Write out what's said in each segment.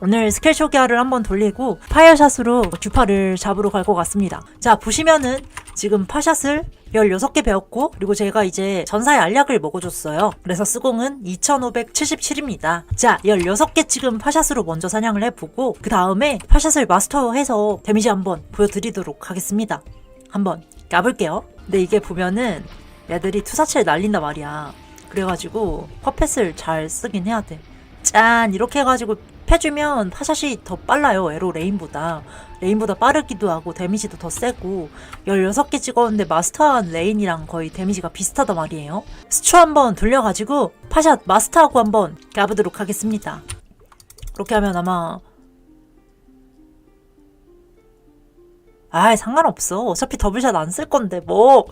오늘 스킬 초기화를 한번 돌리고 파이어샷으로 주파를 잡으러 갈 것 같습니다. 자 보시면은 지금 파샷을 16개 배웠고 그리고 제가 이제 전사의 알약을 먹어줬어요. 그래서 쓰공은 2577입니다. 자 16개 지금 파샷으로 먼저 사냥을 해보고 그 다음에 파샷을 마스터해서 데미지 한번 보여드리도록 하겠습니다. 한번 까볼게요. 근데 이게 보면은 얘들이 투사체를 날린단 말이야. 그래가지고 퍼펫을 잘 쓰긴 해야 돼. 짠 이렇게 해가지고 패주면 파샷이 더 빨라요 에로 레인보다. 레인보다 빠르기도 하고 데미지도 더 세고. 16개 찍었는데 마스터한 레인이랑 거의 데미지가 비슷하단 말이에요. 스추 한번 돌려가지고 파샷 마스터하고 한번 가보도록 하겠습니다. 그렇게 하면 아마 아이 상관없어. 어차피 더블샷 안 쓸 건데 뭐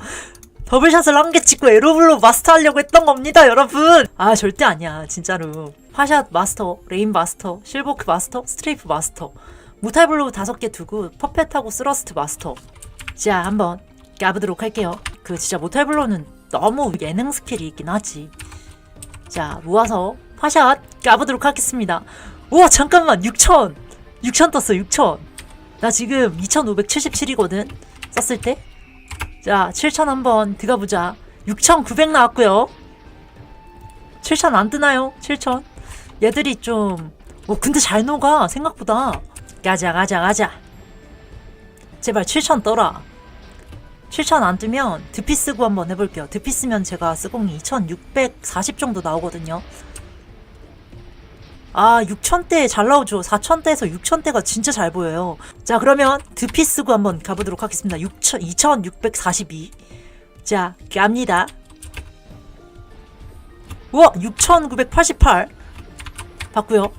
더블샷을 한 개 찍고 에로블로 마스터 하려고 했던 겁니다, 여러분. 아, 절대 아니야, 진짜로. 파샷 마스터, 레인 마스터, 실버크 마스터, 스트레이프 마스터. 무탈블로 다섯 개 두고 퍼펫하고 스러스트 마스터. 자, 한번 까보도록 할게요. 그 진짜 무탈블로는 너무 예능 스킬이 있긴 하지. 자, 모아서 파샷 까보도록 하겠습니다. 우와, 잠깐만, 6천! 6천 떴어, 6천. 나 지금 2577이거든, 썼을 때. 자, 7,000 한번 들어가보자. 6,900 나왔고요. 7,000안 뜨나요? 7,000. 얘들이 좀, 뭐, 근데 잘 녹아, 생각보다. 가자, 가자, 가자. 제발 7,000 떠라. 7,000안 뜨면 드피 쓰고 한번 해볼게요. 드피 쓰면 제가 쓰공이 2,640 정도 나오거든요. 아, 6,000대 잘 나오죠. 4,000대에서 6,000대가 진짜 잘 보여요. 자, 그러면 드피 쓰고 한번 가보도록 하겠습니다. 6,000, 2,642. 자, 갑니다. 우와, 6,988. 봤고요.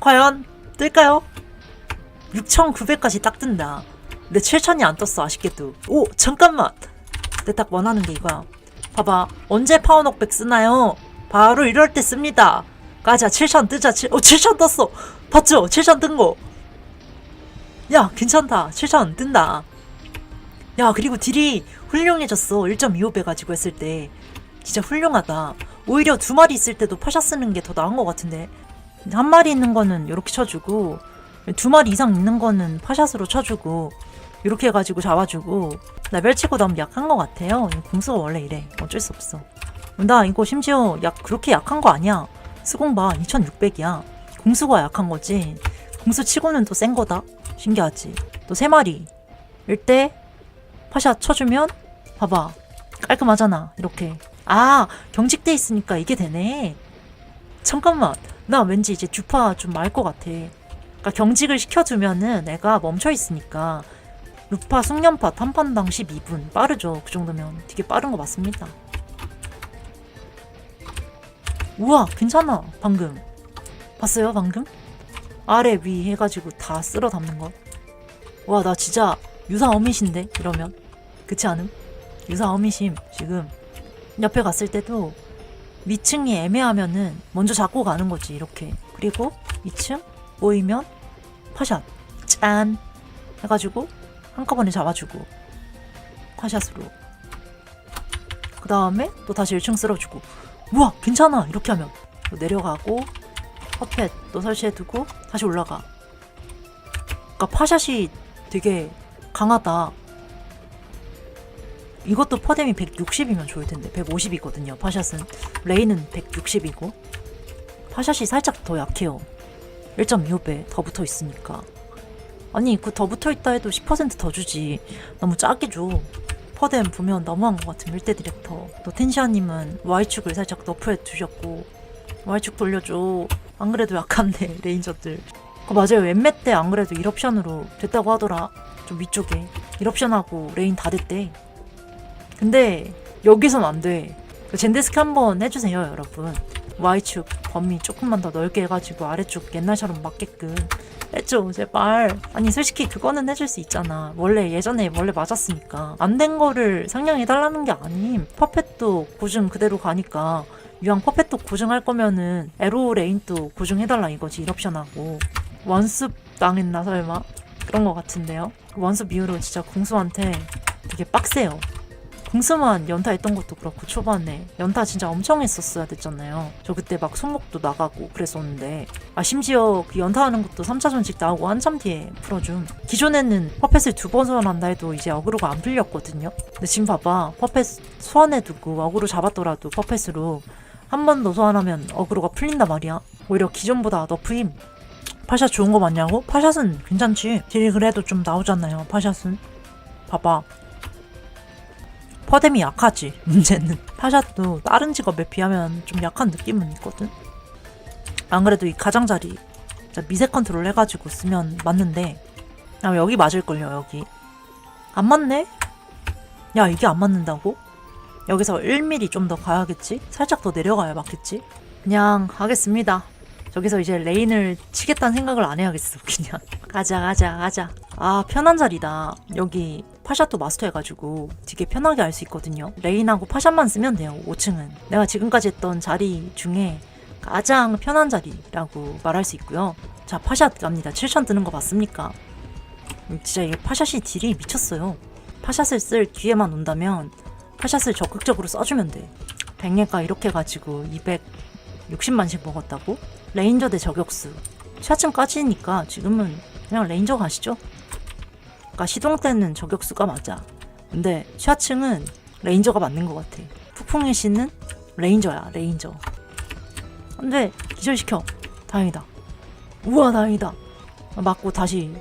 과연 뜰까요? 6,900까지 딱 뜬다. 근데 7,000이 안 떴어, 아쉽게도. 오, 잠깐만. 내딱 원하는 게 이거야. 봐봐. 언제 파워녹백 쓰나요? 바로 이럴 때 씁니다. 가자, 7,000 뜨자. 7, 어, 7,000 떴어. 봤죠? 7,000뜬 거. 야, 괜찮다. 7,000 뜬다. 야, 그리고 딜이 훌륭해졌어. 1.25배 가지고 했을 때. 진짜 훌륭하다. 오히려 두 마리 있을 때도 파샷 쓰는 게 더 나은 것 같은데. 한 마리 있는 거는 이렇게 쳐주고, 두 마리 이상 있는 거는 파샷으로 쳐주고, 이렇게 해가지고 잡아주고, 레벨 치고 너무 약한 것 같아요. 이 공수가 원래 이래. 어쩔 수 없어. 나 이거 심지어 약 그렇게 약한 거 아니야. 스공 봐 2600이야. 공수가 약한 거지. 공수 치고는 또 센 거다. 신기하지. 또 세 마리. 일때 파샷 쳐주면 봐봐 깔끔하잖아. 이렇게. 아 경직돼 있으니까 이게 되네. 잠깐만 나 왠지 이제 주파 좀 말 것 같아. 그러니까 경직을 시켜주면은 애가 멈춰 있으니까 루파 숙련파 탄판당 12분 빠르죠. 그 정도면 되게 빠른 거 맞습니다. 우와 괜찮아 방금. 봤어요 방금? 아래 위 해가지고 다 쓸어 담는 거 와 나 진짜 유사 어미신데 이러면. 그치 않음? 유사 어미심 지금. 옆에 갔을 때도 위층이 애매하면은 먼저 잡고 가는 거지 이렇게. 그리고 2층 모이면 파샷 짠! 해가지고 한꺼번에 잡아주고 파샷으로. 그 다음에 또 다시 1층 쓸어주고 우와 괜찮아. 이렇게 하면. 또 내려가고 퍼펫 또 설치해두고 다시 올라가. 그러니까 파샷이 되게 강하다. 이것도 퍼뎀이 160이면 좋을 텐데. 150이거든요 파샷은. 레이는 160이고. 파샷이 살짝 더 약해요. 1.25배 더 붙어 있으니까. 아니 그 더 붙어 있다 해도 10%더 주지. 너무 작게 줘 퍼뎀 보면 너무한 것 같은 밀대 디렉터. 또 텐시아님은 Y축을 살짝 너프해 두셨고 Y축 돌려줘. 안 그래도 약한데 레인저들. 그 맞아요. 웬매 때 안 그래도 1옵션으로 됐다고 하더라. 좀 위쪽에 1옵션하고 레인 다 됐대. 근데 여기선 안 돼. 그 젠데스크 한번 해주세요, 여러분. Y축 범위 조금만 더 넓게 해가지고 아래쪽 옛날처럼 맞게끔 해줘 제발. 아니 솔직히 그거는 해줄 수 있잖아. 원래 예전에 원래 맞았으니까. 안 된 거를 상향해 달라는 게 아님. 퍼펫도 고증 그대로 가니까. 유황 퍼펫도 고증할 거면은 에로 레인도 고증해달라 이거지 1옵션하고. 원습 당했나 설마? 그런 거 같은데요? 원습 이후로 진짜 공수한테 되게 빡세요 궁수만 연타했던 것도 그렇고 초반에 연타 진짜 엄청 했었어야 됐잖아요. 저 그때 막 손목도 나가고 그랬었는데 아 심지어 그 연타하는 것도 3차 전직 나오고 한참 뒤에 풀어줌. 기존에는 퍼펫을 두번 소환한다 해도 이제 어그로가 안 풀렸거든요. 근데 지금 봐봐 퍼펫 소환해두고 어그로 잡았더라도 퍼펫으로 한 번 더 소환하면 어그로가 풀린단 말이야. 오히려 기존보다 너프임. 파샷 좋은 거 맞냐고? 파샷은 괜찮지. 딜이 그래도 좀 나오잖아요. 파샷은. 봐봐. 퍼뎀이 약하지. 문제는. 파샷도 다른 직업에 비하면 좀 약한 느낌은 있거든. 안 그래도 이 가장자리 미세 컨트롤 해가지고 쓰면 맞는데 아 여기 맞을걸요 여기 안 맞네? 야 이게 안 맞는다고? 여기서 1mm 좀 더 가야겠지? 살짝 더 내려가야 맞겠지? 그냥 가겠습니다 저기서 이제 레인을 치겠다는 생각을 안 해야겠어 그냥 가자 가자 가자 아 편한 자리다 여기 파샷도 마스터 해가지고 되게 편하게 할 수 있거든요. 레인하고 파샷만 쓰면 돼요 5층은. 내가 지금까지 했던 자리 중에 가장 편한 자리라고 말할 수 있고요. 자 파샷 갑니다. 7천 뜨는 거 봤습니까? 음, 진짜 이게 파샷이 딜이 미쳤어요. 파샷을 쓸 기회만 온다면 파샷을 적극적으로 써주면 돼. 백예가 이렇게 가지고 260만씩 먹었다고? 레인저 대 저격수. 샤층까지니까 지금은 그냥 레인저 가시죠 그러니까 시동 때는 저격수가 맞아. 근데 샤층은 레인저가 맞는 것 같아. 폭풍의 신은 레인저야 레인저. 안돼 기절시켜. 다행이다. 우와 다행이다. 맞고 다시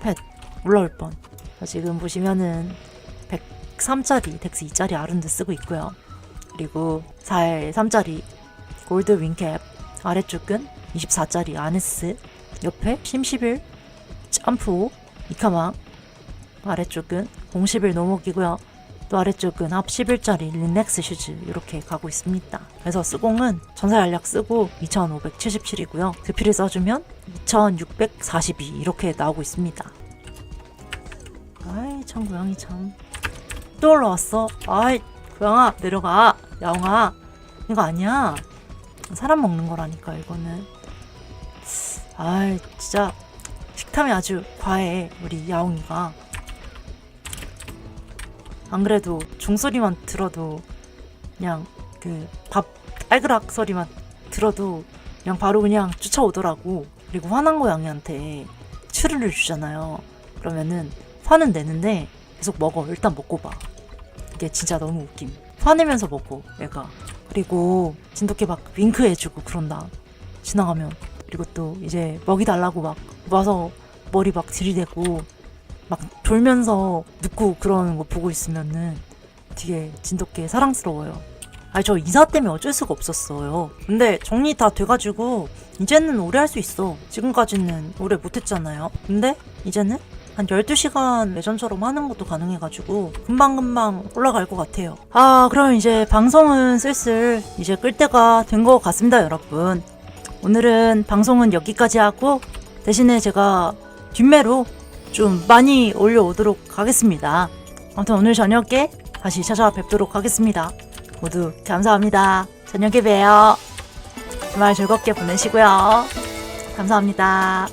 펫 올라올 뻔. 자, 지금 보시면은 103짜리 덱스 2짜리 아른드 쓰고 있고요. 그리고 4일 3짜리 골드 윙캡 아래쪽은 24짜리 아네스 옆에 심11 점프 이카마 아래쪽은 011 노목이고요 또 아래쪽은 합 11짜리 린넥스 슈즈 이렇게 가고 있습니다. 그래서 쓰공은 전사 연락 쓰고 2577이고요. 드피를 써주면 2642 이렇게 나오고 있습니다. 아이 참 고양이 참. 또 올라왔어. 아이 고양아 내려가. 야옹아 이거 아니야. 사람 먹는 거라니까 이거는. 아이 진짜 식탐이 아주 과해 우리 야옹이가. 안 그래도 종소리만 들어도 그냥 그밥 딸그락 소리만 들어도 그냥 바로 그냥 쫓아오더라고. 그리고 화난 고양이한테 추르를 주잖아요. 그러면은 화는 내는데 계속 먹어. 일단 먹고 봐. 이게 진짜 너무 웃김. 화내면서 먹고 얘가. 그리고 진돗개 막 윙크 해주고 그런다. 지나가면. 그리고 또 이제 먹이 달라고 막 와서 머리 막 들이대고 막 졸면서 눕고 그러는 거 보고 있으면은 되게 진돗개 사랑스러워요. 아니 저 이사 때문에 어쩔 수가 없었어요. 근데 정리 다 돼가지고 이제는 오래 할 수 있어. 지금까지는 오래 못했잖아요. 근데 이제는 한 12시간 예전처럼 하는 것도 가능해가지고 금방금방 올라갈 것 같아요. 아 그럼 이제 방송은 슬슬 이제 끌 때가 된 것 같습니다 여러분. 오늘은 방송은 여기까지 하고 대신에 제가 뒷매로 좀 많이 올려오도록 하겠습니다. 아무튼 오늘 저녁에 다시 찾아뵙도록 하겠습니다. 모두 감사합니다. 저녁에 봬요. 주말 즐겁게 보내시고요. 감사합니다.